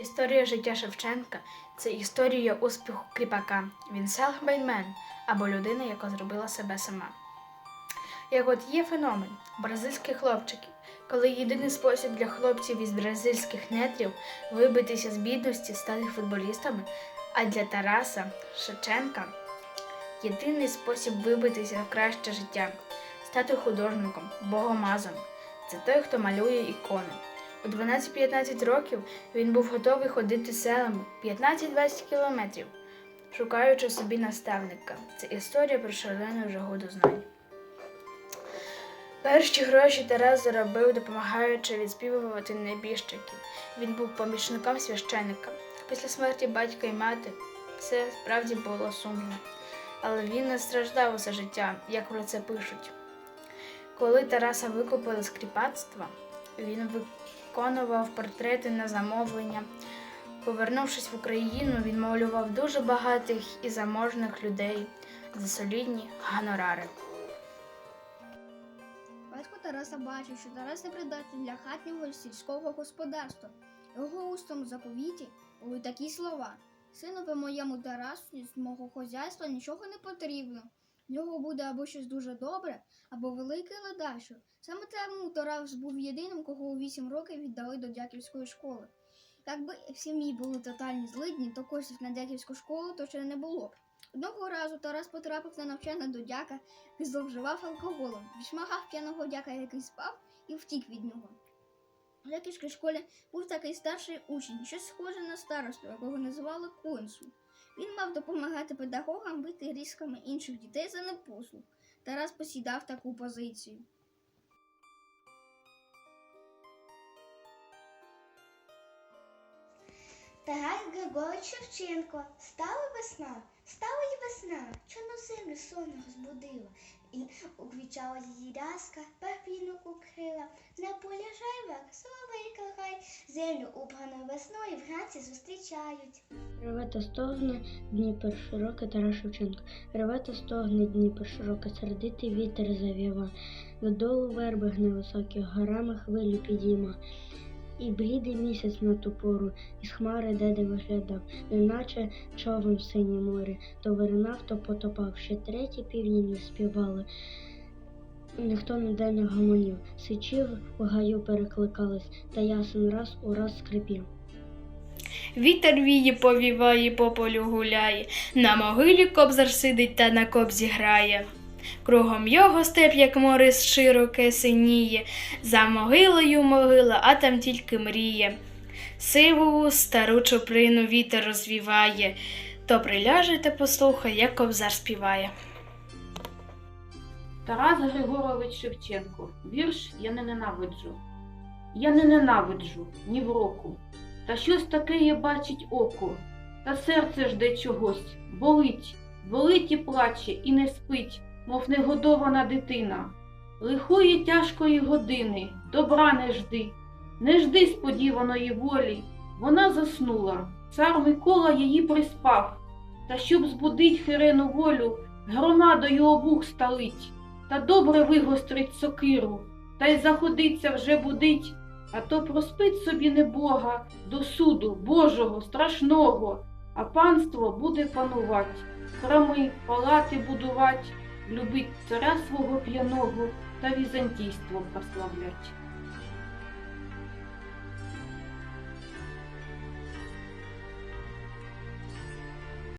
Історія життя Шевченка це історія успіху кріпака. Він селфмейдмен або людина, яка зробила себе сама. Як от є феномен бразильських хлопчиків, коли єдиний спосіб для хлопців із бразильських нетрів вибитися з бідності стати футболістами, а для Тараса Шевченка єдиний спосіб вибитися в краще життя стати художником, богомазом. Це той, хто малює ікони. У 12-15 років він був готовий ходити селами 15-20 кілометрів, шукаючи собі наставника. Це історія про шалену жагу до знань. Перші гроші Тарас заробив, допомагаючи відспівувати небіжчиків. Він був помічником священника. Після смерті батька і мати все справді було сумно. Але він не страждав усе життя, як про це пишуть. Коли Тараса викупили з кріпацтва, він виконував портрети на замовлення. Повернувшись в Україну, він малював дуже багатих і заможних людей за солідні гонорари. Батько Тараса бачив, що Тарас не придатний для хатнього сільського господарства. Його устом заповіті були такі слова. Сину по моєму Тарасу з мого хазяйства нічого не потрібно. В нього буде або щось дуже добре, або великий ледащо. Саме тому Тарас був єдиним, кого у вісім років віддали до дяківської школи. Якби в сім'ї були тотальні злидні, то коштів на дяківську школу точно не було б. Одного разу Тарас потрапив на навчання до дяка і зловживав алкоголем, відшмагав п'яного дяка, який спав, і втік від нього. У дяківській школі був такий старший учень, щось схоже на старосту, якого називали Консул. Він мав допомагати педагогам бити різками інших дітей за непослух. Тарас посідав таку позицію. Тарас Григорович Шевченко. Стала весна, стала й весна, чорну землю сонно розбудила, і уквічала її рязка, парпінок укрила, на полі жайвак, соловейка грай, землю убрану весною вранці зустрічають. Реве та стогне Дніпер широкий Тарас Шевченко. Реве та стогне Дніпер широкий, сердитий вітер завіва. Додолу верби невисокі, горами хвилі підійма. І блідий місяць на ту пору, із хмари деде виглядав, неначе човен в синє море, то виринав, то потопав, ще треті півні не співали. Ніхто ніде не гомонів, сичів у гаю перекликались, та ясен раз у раз скрипів. Вітер віє, повіває, по полю гуляє, на могилі кобзар сидить та на кобзі грає. Кругом його степ, як море широке синіє, за могилою могила, а там тільки мріє. Сиву стару чоприну вітер розвіває, то приляже та послухай, як кобзар співає. Тарас Григорович Шевченко. Вірш я не ненавиджу. Я не ненавиджу ні в року. Та щось таке є бачить око, та серце жде чогось, болить, болить і плаче, і не спить, мов негодована дитина. Лихої тяжкої години, добра не жди, не жди сподіваної волі. Вона заснула, цар Микола її приспав, та щоб збудить хирену волю, громадою обух сталить. Та добре вигострить сокиру, та й заходиться вже будить, а то проспить собі небога до суду Божого, страшного, а панство буде панувати, храми, палати будувати, любить царя свого п'яного та візантійство прославлять.